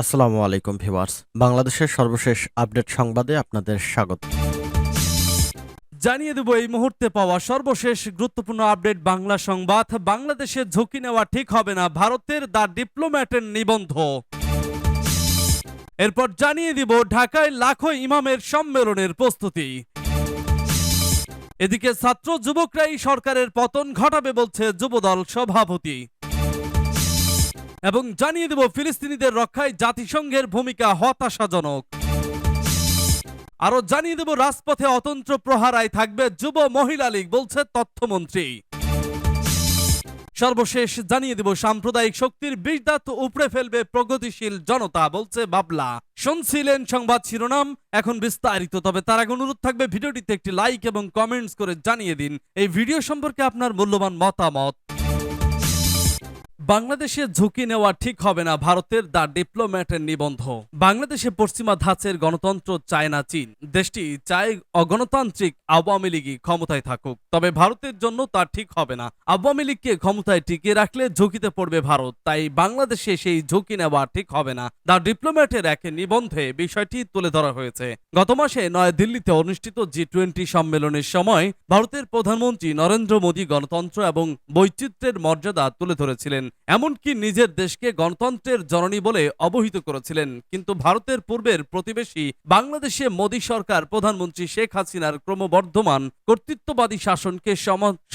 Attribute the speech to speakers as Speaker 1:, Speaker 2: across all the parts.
Speaker 1: আসসালামু আলাইকুম ভিউয়ার্স। বাংলাদেশের সর্বশেষ আপডেট সংবাদে আপনাদের স্বাগত।
Speaker 2: জানিয়ে দেব, এই মুহূর্তে পাওয়া সর্বশেষ গুরুত্বপূর্ণ আপডেট বাংলা সংবাদ। বাংলাদেশে ঝুঁকি নেওয়া ঠিক হবে না, ভারতের দ্য ডিপ্লোম্যাটের নিবন্ধ। এরপর জানিয়ে দিব, ঢাকায় লাখো ইমামের সম্মেলনের প্রস্তুতি। এদিকে ছাত্র যুবকরাই সরকারের পতন ঘটাবে বলছে যুবদল সভাপতি। এবং জানিয়ে দেব ফিলিস্তিনিদের রক্ষায় জাতিসংঘের ভূমিকা হতাশাজনক। আরও জানিয়ে দেব, রাজপথে অতন্ত্র প্রহারায় থাকবে যুব মহিলা লীগ, বলছে তথ্যমন্ত্রী। সর্বশেষ জানিয়ে দেব, সাম্প্রদায়িক শক্তির বিষ উপড়ে ফেলবে প্রগতিশীল জনতা, বলছে বাবলা। শুনছিলেন সংবাদ শিরোনাম, এখন বিস্তারিত, তবে তার আগে অনুরোধ থাকবে ভিডিওটিতে একটি লাইক এবং কমেন্টস করে জানিয়ে দিন। এই ভিডিও সম্পর্কে আপনার মূল্যবান মতামত। বাংলাদেশে ঝুঁকি নেওয়া ঠিক হবে না ভারতের দ্য ডিপ্লোম্যাটের নিবন্ধ। বাংলাদেশে পশ্চিমা ধাঁচের গণতন্ত্র চায় না চীন। দেশটি চায় অগণতান্ত্রিক আওয়ামী লীগই ক্ষমতায় থাকুক। তবে ভারতের জন্য তা ঠিক হবে না। আওয়ামী লীগকে ক্ষমতায় টিকিয়ে রাখলে ঝুঁকিতে পড়বে ভারত। তাই বাংলাদেশে সেই ঝুঁকি নেওয়া ঠিক হবে না। দ্য ডিপ্লোম্যাটের এক নিবন্ধে বিষয়টি তুলে ধরা হয়েছে। গত মাসে নয়াদিল্লিতে অনুষ্ঠিত জি টোয়েন্টি সম্মেলনের সময় ভারতের প্রধানমন্ত্রী নরেন্দ্র মোদী গণতন্ত্র এবং বৈচিত্র্যের মর্যাদা তুলে ধরেছিলেন। এমনকি নিজের দেশকে গণতন্ত্রের জননী বলে অবহিত করেছিলেন। কিন্তু ভারতের পূর্বের প্রতিবেশী বাংলাদেশে মোদী সরকার প্রধানমন্ত্রী শেখ হাসিনার ক্রমবর্ধমান কর্তৃত্ববাদী শাসনকে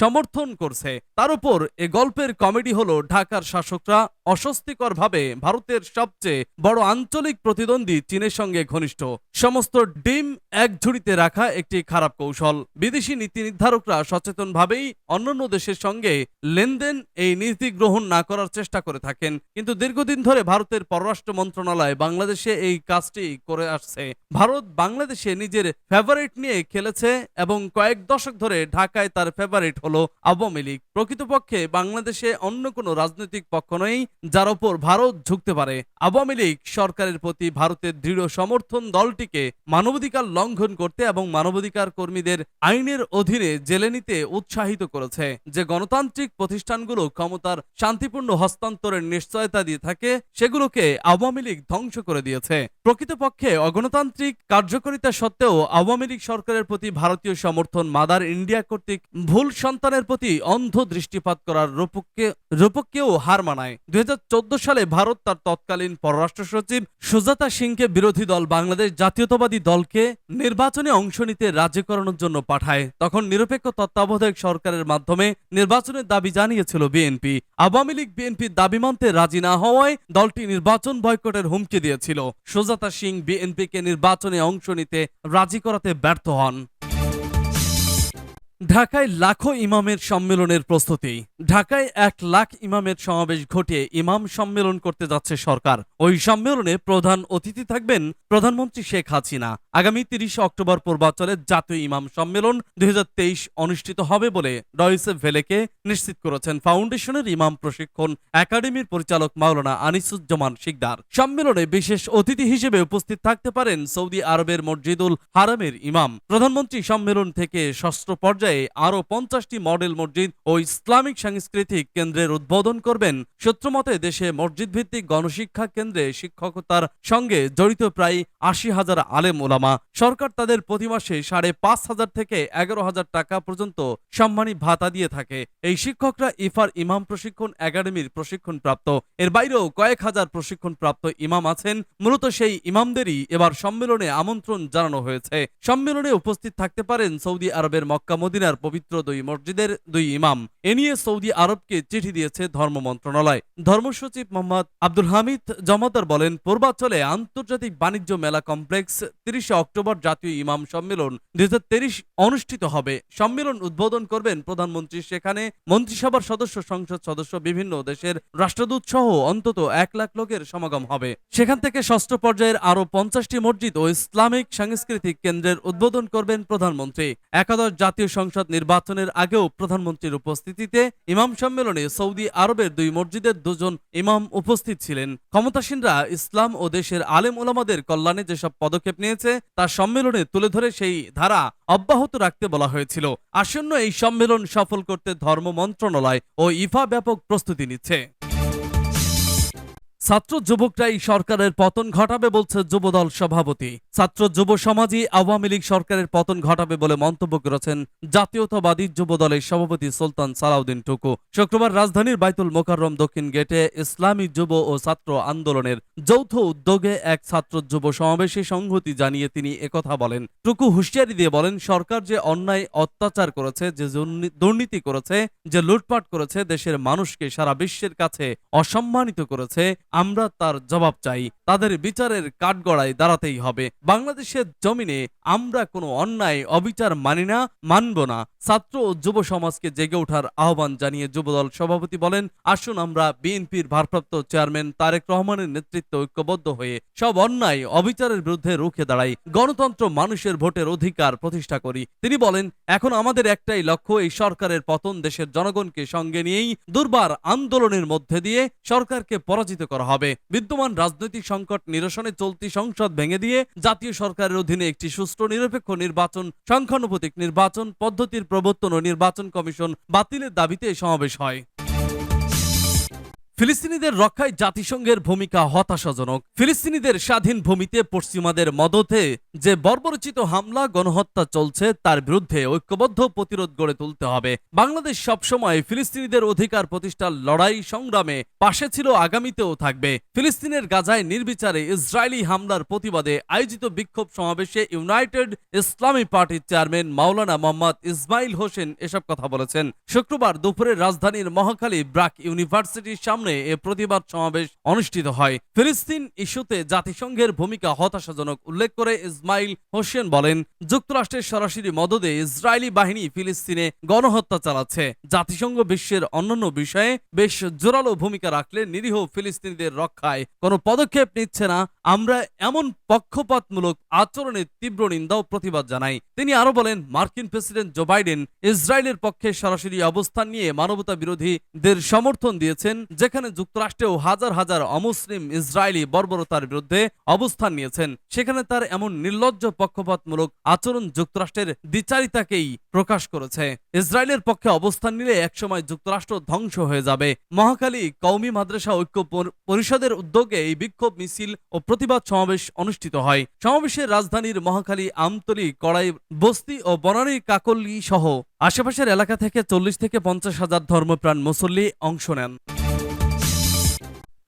Speaker 2: সমর্থন করছে। তার উপর এ গল্পের কমেডি হলো ঢাকার শাসকরা অস্বস্তিকরভাবে ভারতের সবচেয়ে বড় আঞ্চলিক প্রতিদ্বন্দ্বী চীনের সঙ্গে ঘনিষ্ঠ। সমস্ত ডিম এক ঝুড়িতে রাখা একটি খারাপ কৌশল। বিদেশি নীতি নির্ধারকরা সচেতনভাবেই অন্যান্য দেশের সঙ্গে লেনদেন এই নীতি গ্রহণ না করার চেষ্টা করে থাকেন। কিন্তু দীর্ঘদিন ধরে ভারতের পররাষ্ট্র মন্ত্রণালয় বাংলাদেশে এই কাজটি করে আসছে। ভারত বাংলাদেশে নিজের ফেভারিট নিয়ে খেলেছে এবং কয়েক দশক ধরে ঢাকায় তার ফেভারিট হলো আওয়ামী লীগ। প্রকৃতপক্ষে বাংলাদেশে অন্য কোনো রাজনৈতিক পক্ষ নেই যার ওপর ভারত ঝুঁকতে পারে। আওয়ামী লীগ সরকারের প্রতি ভারতের দৃঢ় সমর্থন দলটিকে মানবাধিকার লঙ্ঘন করতে এবং মানবাধিকার কর্মীদের আইনের অধীনে জেলে নিতে উৎসাহিত করেছে। যে গণতান্ত্রিক প্রতিষ্ঠানগুলো ক্ষমতার শান্তিপূর্ণ হস্তান্তরের নিশ্চয়তা দিয়ে থাকে, সেগুলোকে আওয়ামী লীগ ধ্বংস করে দিয়েছে। প্রকৃতপক্ষে অগণতান্ত্রিক কার্যকারিতা সত্ত্বেও আওয়ামী লীগ সরকারের প্রতি ভারতীয় সমর্থন মাদার ইন্ডিয়া কর্তৃক ভুল সন্তানের প্রতি অন্ধ দৃষ্টিপাত করার রূপককে, রূপককেও হার মানায়। দুই সালে ভারত তার তৎকালীন পররাষ্ট্র সচিব সুজাতা সিংকে বিরোধী দল বাংলাদেশ জাতীয়তাবাদী দলকে নির্বাচনে অংশ নিতে রাজি করানোর জন্য পাঠায়। তখন নিরপেক্ষ তত্ত্বাবধায়ক সরকারের মাধ্যমে নির্বাচনের দাবি জানিয়েছিল বিএনপি। আওয়ামী বিএনপির দাবি মানতে রাজি না হওয়ায় দলটি নির্বাচন বয়কটের হুমকি দিয়েছিল। সুজাতা সিং বিএনপিকে নির্বাচনে অংশ নিতে রাজি করাতে ব্যর্থ হন। ঢাকায় লাখো ইমামের সম্মেলনের প্রস্তুতি। ঢাকায় এক লাখ ইমামের সমাবেশ ঘটিয়ে ইমাম সম্মেলন করতে যাচ্ছে সরকার। ওই সম্মেলনে প্রধান অতিথি থাকবেন প্রধানমন্ত্রী শেখ হাসিনা। আগামী তিরিশে অক্টোবর পূর্বাঞ্চলে জাতীয় ইমাম সম্মেলন দুই হাজার তেইশ অনুষ্ঠিত হবে বলে ডয়েসে ভেলেকে নিশ্চিত করেছেন ফাউন্ডেশনের ইমাম প্রশিক্ষণ একাডেমির পরিচালক মাওলানা আনিসুজ্জামান শিকদার। সম্মেলনে বিশেষ অতিথি হিসেবে উপস্থিত থাকতে পারেন সৌদি আরবের মসজিদুল হারামের ইমাম। প্রধানমন্ত্রী সম্মেলন থেকে ষষ্ঠ পর্যায়ে আরও পঞ্চাশটি মডেল মসজিদ ও ইসলামিক সাংস্কৃতিক কেন্দ্রের উদ্বোধন করবেন। সূত্রমতে দেশে মসজিদ ভিত্তিক গণশিক্ষা কেন্দ্রে শিক্ষকতার সঙ্গে জড়িত প্রায় আশি হাজার আলেম ওলামা সরকার তাদের প্রতি মাসে সাড়ে পাঁচ হাজার থেকে এগারো হাজার টাকা পর্যন্ত সম্মানী ভাতা দিয়ে থাকে। এই শিক্ষকরা ইফার ইমাম প্রশিক্ষণ একাডেমির প্রশিক্ষণ প্রাপ্ত এর বাইরেও কয়েক হাজার প্রশিক্ষণ প্রাপ্ত ইমাম আছেন। মূলত সেই ইমামদেরই এবার সম্মেলনে আমন্ত্রণ জানানো হয়েছে। সম্মেলনে উপস্থিত থাকতে পারেন সৌদি আরবের মক্কা মদিনার পবিত্র দুই মসজিদের দুই ইমাম। এ নিয়ে সৌদি আরবকে চিঠি দিয়েছে ধর্ম মন্ত্রণালয়। ধর্মসচিব মোহাম্মদ আব্দুল হামিদ জমাদার বলেন, পূর্বাঞ্চলে আন্তর্জাতিক বাণিজ্য মেলা কমপ্লেক্স তিরিশে অক্টোবর জাতীয় ইমাম সম্মেলন দুই অনুষ্ঠিত হবে। সম্মেলন উদ্বোধন করবেন প্রধানমন্ত্রী। সেখানে মন্ত্রিসভার সদস্য, সংসদ সদস্য, বিভিন্ন দেশের রাষ্ট্রদূত সহ অন্তত এক লাখ লোকের সমাগম হবে। সেখান থেকে ষষ্ঠ পর্যায়ের আরও পঞ্চাশটি মসজিদ ও ইসলামিক সাংস্কৃতিক কেন্দ্রের উদ্বোধন করবেন প্রধানমন্ত্রী। একাদশ জাতীয় সংসদ নির্বাচনের আগেও প্রধানমন্ত্রীর উপস্থিতিতে ইমাম সম্মেলনে সৌদি আরবের দুই মসজিদের দুজন ইমাম উপস্থিত ছিলেন। ক্ষমতাসীনরা ইসলাম ও দেশের আলেম ওলামাদের কল্যাণে যেসব পদক্ষেপ নিয়েছে তা সম্মেলনে তুলে ধরে সেই ধারা অব্যাহত রাখতে বলা হয়েছিল। আসন্ন এই সম্মেলন সফল করতে ধর্ম মন্ত্রণালয় ও ইফা ব্যাপক প্রস্তুতি নিচ্ছে। ছাত্র যুবকরাই সরকারের পতন ঘটাবে বলছে যুবদল সভাপতি। ছাত্র যুব সমাজই আওয়ামী লীগ সরকারের পতন ঘটাবে বলে মন্তব্য করেছেন জাতীয়তাবাদী যুবদলের সভাপতি সুলতান সালাউদ্দিন টুকু। শুক্রবার রাজধানীর বাইতুল মোকাররম দক্ষিণ গেটে ইসলামী যুব ও ছাত্র আন্দোলনের যৌথ উদ্যোগে এক ছাত্র যুব সমাবেশে সংহতি জানিয়ে তিনি একথা বলেন। টুকু হুঁশিয়ারি দিয়ে বলেন, সরকার যে অন্যায় অত্যাচার করেছে, যে দুর্নীতি করেছে, যে লুটপাট করেছে, দেশের মানুষকে সারা বিশ্বের কাছে অসম্মানিত করেছে আমরা তার জবাব চাই। তাদের বিচারের কাঠগড়ায় দাঁড়াতেই হবে। বাংলাদেশের জমিনে আমরা কোনো অন্যায়, অবিচার মানি না, মানব না। ছাত্র ও যুব সমাজকে জেগে ওঠার আহ্বান জানিয়ে যুবদল সভাপতি বলেন, আসুন আমরা বিএনপির ভারপ্রাপ্ত চেয়ারম্যান তারেক রহমানের নেতৃত্বে ঐক্যবদ্ধ হয়ে সব অন্যায়, অবিচারের বিরুদ্ধে রুখে দাঁড়াই, গণতন্ত্র মানুষের ভোটের অধিকার প্রতিষ্ঠা করি। তিনি বলেন, এখন আমাদের একটাই লক্ষ্য, এই সরকারের পতন দেশের জনগণকে সঙ্গে নিয়েই দুর্বার আন্দোলনের মধ্যে দিয়ে সরকারকে পরাজিত করা হবে। বিদ্যমান রাজনৈতিক সংকট নিরসনে চলতি সংসদ ভেঙে দিয়ে জাতীয় সরকারের অধীনে একটি সুষ্ঠু নিরপেক্ষ নির্বাচন, সংখ্যানুপাতিক নির্বাচন পদ্ধতির প্রবর্তন ও নির্বাচন কমিশন বাতিলের দাবিতে সমাবেশ হয়। ফিলিস্তিনিদের রক্ষায় জাতিসংঘের ভূমিকা হতাশাজনক। ফিলিস্তিনিদের স্বাধীন ভূমিতে পশ্চিমাদের মদতে যে বর্বরচিত হামলা, গণহত্যা চলছে, তার বিরুদ্ধে ঐক্যবদ্ধ প্রতিরোধ গড়ে তুলতে হবে। বাংলাদেশ সবসময় ফিলিস্তিনিদের অধিকার প্রতিষ্ঠার লড়াই সংগ্রামে পাশে ছিল, আগামীতেও থাকবে। ফিলিস্তিনের গাজায় নির্বিচারে ইসরায়েলি হামলার প্রতিবাদে আয়োজিত বিক্ষোভ সমাবেশে ইউনাইটেড ইসলামী পার্টির চেয়ারম্যান মাওলানা মোহাম্মদ ইসমাইল হোসেন এসব কথা বলেছেন। শুক্রবার দুপুরে রাজধানীর মহাখালী ব্রাক ইউনিভার্সিটির সামনে এ প্রতিবাদ সমাবেশ অনুষ্ঠিত হয়। ফিলিস্তিন ইস্যুতে জাতিসংঘের ভূমিকা হতাশাজনক উল্লেখ করে ইসমাইল হোসেন বলেন, যুক্তরাষ্ট্রের সরাসরি মদদে ইসরায়েলি বাহিনী ফিলিস্তিনে গণহত্যা চালাচ্ছে। জাতিসংঘ বিশ্বের অন্যান্য বিষয়ে বেশ জোরালো ভূমিকা রাখলে নিরীহ ফিলিস্তিনিদের রক্ষায় কোনো পদক্ষেপ নিচ্ছে না। আমরা এমন পক্ষপাতমূলক আচরণের তীব্র নিন্দা ও প্রতিবাদ জানাই। তিনি আরও বলেন, মার্কিন প্রেসিডেন্ট জো বাইডেন ইসরায়েলের পক্ষে সরাসরি অবস্থান নিয়ে মানবতা বিরোধীদের সমর্থন দিয়েছেন, যেখানে যুক্তরাষ্ট্রেও হাজার হাজার অমুসলিম ইসরায়েলি বর্বরতার বিরুদ্ধে অবস্থান নিয়েছেন, সেখানে তার এমন নির্লজ্জ পক্ষপাতমূলক আচরণ যুক্তরাষ্ট্রের দ্বিচারিতাকেই প্রকাশ করেছে। ইসরায়েলের পক্ষে অবস্থান নিলে একসময় যুক্তরাষ্ট্র ধ্বংস হয়ে যাবে। মহাকালী কওমি মাদ্রাসা ঐক্য পরিষদের উদ্যোগে এই বিক্ষোভ মিছিল ও প্রতিবাদ সমাবেশ অনুষ্ঠিত হয়। সমাবেশে রাজধানীর মহাখালী আমতলী, কড়াই বস্তি ও বনানী কাকলি সহ আশেপাশের এলাকা থেকে চল্লিশ থেকে পঞ্চাশ হাজার ধর্মপ্রাণ মুসল্লি অংশ নেন।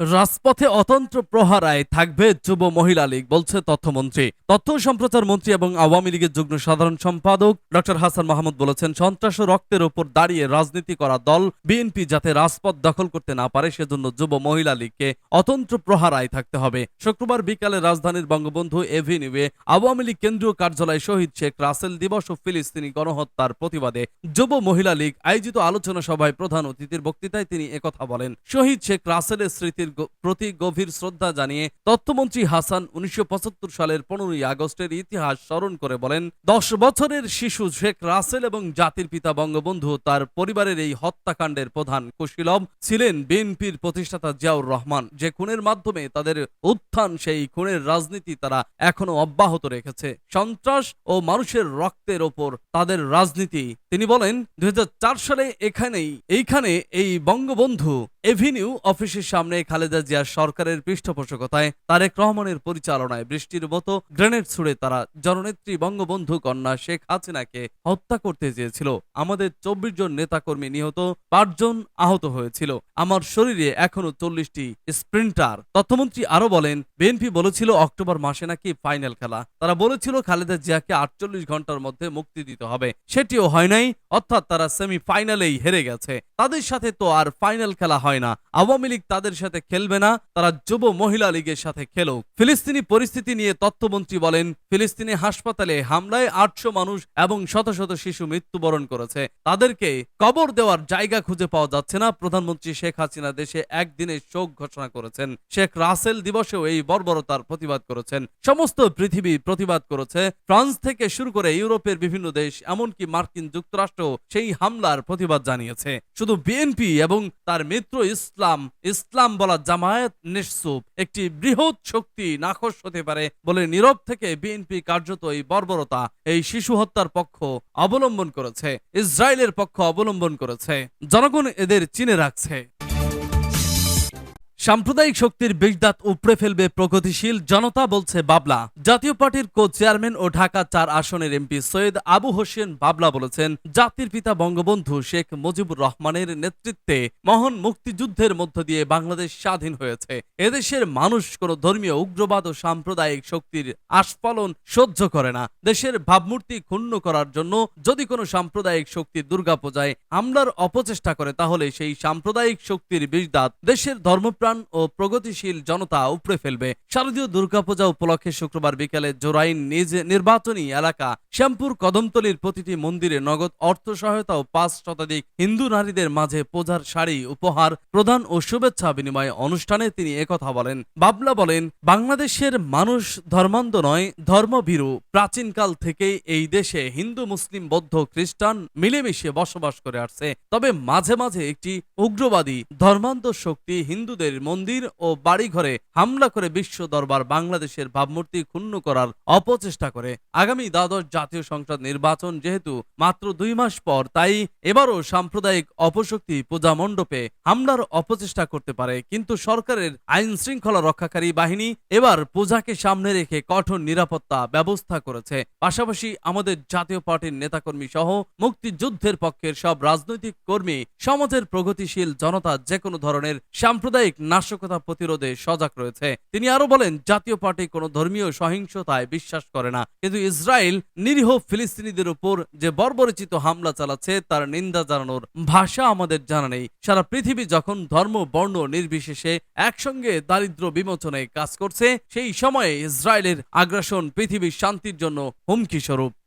Speaker 2: রাজপথে অতন্ত্র প্রহারায় থাকবে যুব মহিলা লীগ, বলছে তথ্যমন্ত্রী। তথ্য সম্প্রচার মন্ত্রী এবং আওয়ামী লীগের যুগ্ম সাধারণ সম্পাদক ডক্টর হাসান মাহমুদ বলেছেন, সন্ত্রাস রক্তের উপর দাঁড়িয়ে রাজনীতি করা দল, বিএনপি যাতে রাজপথ দখল করতে না পারে, সেজন্য যুব মহিলা লীগকে অতন্ত্র প্রহারায় থাকতে হবে। শুক্রবার বিকালে রাজধানীর বঙ্গবন্ধু এভিনিউয়ে আওয়ামী লীগ কেন্দ্রীয় কার্যালয়ে শহীদ শেখ রাসেল দিবস ও ফিলিস্তিনি গণহত্যার প্রতিবাদে যুব মহিলা লীগ আয়োজিত আলোচনা সভায় প্রধান অতিথির বক্তৃতায় তিনি একথা বলেন, শহীদ শেখ রাসেলের স্মৃতির গ- প্রতি গভীর শ্রদ্ধা জানিয়ে তথ্যমন্ত্রী হাসান উনিশশো পঁচাত্তর সালের পনেরোই আগস্টের ইতিহাস স্মরণ করে বলেন, দশ বছরের শিশু শেখ রাসেল এবং জাতির পিতা বঙ্গবন্ধু তার পরিবারের এই হত্যাকাণ্ডের প্রধান কুশীলব ছিলেন বিএনপির প্রতিষ্ঠাতা জিয়াউর রহমান। যে খুনের মাধ্যমে তাদের উত্থান, সেই খুনের রাজনীতি তারা এখনও অব্যাহত রেখেছে। সন্ত্রাস ও মানুষের রক্তের ওপর তাদের রাজনীতি। তিনি বলেন, দুই হাজার চার সালে এখানেই, এইখানে এই বঙ্গবন্ধু এভিনিউ অফিসের সামনে খালেদা জিয়ার সরকারের পৃষ্ঠপোষকতায় তারেক রহমানের পরিচালনায় বৃষ্টির মতো গ্রেনেড ছুড়ে তারা জননেত্রী বঙ্গবন্ধু কন্যা শেখ হাসিনাকে হত্যা করতে চেয়েছিল। আমাদের চব্বিশ জন নেতাকর্মী নিহত পাঁচজন আহত হয়েছিল। আমার শরীরে এখনও চল্লিশটি স্প্রিন্টার। তথ্যমন্ত্রী আরও বলেন, বিএনপি বলেছিল অক্টোবর মাসে নাকি ফাইনাল খেলা। তারা বলেছিল খালেদা জিয়াকে আটচল্লিশ ঘণ্টার মধ্যে মুক্তি দিতে হবে। সেটিও হয় নাই, অর্থাৎ তারা সেমি ফাইনালেই হেরে গেছে। তাদের সাথে তো আর ফাইনাল খেলা হয় না। আওয়ামী লীগ তাদের সাথে খেলবে না, তারা যুব মহিলা লীগের সাথে খেলুক ফিলিস্তিনি পরিস্থিতি নিয়ে তথ্যমন্ত্রী বলেন, ফিলিস্তিনি হাসপাতালে হামলায় আটশো মানুষ এবং শত শত শিশু মৃত্যুবরণ করেছে। তাদেরকে কবর দেওয়ার জায়গা খুঁজে পাওয়া যাচ্ছে না। প্রধানমন্ত্রী শেখ হাসিনা দেশে একদিনের শোক ঘোষণা করেছেন। শেখ রাসেল দিবসেও এই বর্বরতার প্রতিবাদ করেছেন। সমস্ত পৃথিবী প্রতিবাদ করেছে। ফ্রান্স থেকে শুরু করে ইউরোপের বিভিন্ন দেশ, এমনকি মার্কিন যুক্তরাষ্ট্র সেই হামলার প্রতিবাদ জানিয়েছে। শুধু বিএনপি এবং তার মিত্র ইসলাম ইসলাম বলা জামায়াত নিঃসুপ একটি বৃহৎ শক্তি নাকশ হতে পারে বলে নীরব থেকে বিএনপি কার্যত এই বর্বরতা এই শিশু হত্যার পক্ষ অবলম্বন করেছে, ইসরায়েলের পক্ষ অবলম্বন করেছে। জনগণ এদের চিনে রাখছে। সাম্প্রদায়িক শক্তির বিষদাত উপড়ে ফেলবে প্রগতিশীল জনতা বলছে বাবলা। জাতীয় পার্টির কো চেয়ারম্যান ও ঢাকা চার আসনের এমপি সৈয়দ আবু হোসেন বাবলা বলেছেন, জাতির পিতা বঙ্গবন্ধু শেখ মুজিবুর রহমানের নেতৃত্বে মহান মুক্তিযুদ্ধের মধ্য দিয়ে বাংলাদেশ স্বাধীন হয়েছে। এদেশের মানুষ কোনো ধর্মীয় উগ্রবাদ ও সাম্প্রদায়িক শক্তির আস্ফলন সহ্য করে না। দেশের ভাবমূর্তি ক্ষুণ্ণ করার জন্য যদি কোনো সাম্প্রদায়িক শক্তি দুর্গাপূজায় হামলার অপচেষ্টা করে, তাহলে সেই সাম্প্রদায়িক শক্তির বিষদাত দেশের ধর্মপ্রাণ ও প্রগতিশীল জনতা উপড়ে ফেলবে। শারদীয় দুর্গাপূজা উপলক্ষে শুক্রবার বিকেলে জোরাইন নিজ নির্বাচনী এলাকা শ্যামপুর কদমতলির প্রতিটি মন্দিরে নগদ অর্থ সহায়তা ও পাঁচ শতাধিক হিন্দু নারীদের মাঝে পূজার শাড়ি উপহার, প্রদান ও শুভেচ্ছা বিনিময় অনুষ্ঠানে তিনি একথা বলেন। বাবলা বলেন, বাংলাদেশের মানুষ ধর্মান্ধ নয়, ধর্মভীরু। প্রাচীনকাল থেকেই এই দেশে হিন্দু, মুসলিম, বৌদ্ধ, খ্রিস্টান মিলেমিশে বসবাস করে আসছে। তবে মাঝে মাঝে একটি উগ্রবাদী ধর্মান্ধ শক্তি হিন্দুদের মন্দির ও বাড়িঘরে হামলা করে বিশ্ব দরবার বাংলাদেশের ভাবমূর্তি ক্ষুণ্ণ করার অপচেষ্টা করে। আগামী দ্বাদশ জাতীয় সংসদ নির্বাচন যেহেতু মাত্র দুই মাস পর, তাই এবারও সাম্প্রদায়িক অপশক্তি পূজা মণ্ডপে হামলার অপচেষ্টা করতে পারে। কিন্তু সরকারের আইন শৃঙ্খলা রক্ষাকারী বাহিনী এবার পূজাকে সামনে রেখে কঠোর নিরাপত্তা ব্যবস্থা করেছে। পাশাপাশি আমাদের জাতীয় পার্টির নেতাকর্মী সহ মুক্তিযুদ্ধের পক্ষের সব রাজনৈতিক কর্মী, সমাজের প্রগতিশীল জনতা যে কোনো ধরনের সাম্প্রদায়িক নাশকতা প্রতিরোধে সজাগ রয়েছে। তিনি আরও বলেন, জাতীয় পার্টি কোনো ধর্মীয় সহিংসতায় বিশ্বাস করে না। কিন্তু ইসরায়েল নিরীহ ফিলিস্তিনিদের উপর যে বর্বরচিত হামলা চালাচ্ছে, তার নিন্দা জানানোর ভাষা আমাদের জানা নেই। সারা পৃথিবী যখন ধর্ম, বর্ণ নির্বিশেষে একসঙ্গে দারিদ্র বিমোচনে কাজ করছে, সেই সময়ে ইসরায়েলের আগ্রাসন পৃথিবীর শান্তির জন্য হুমকি স্বরূপ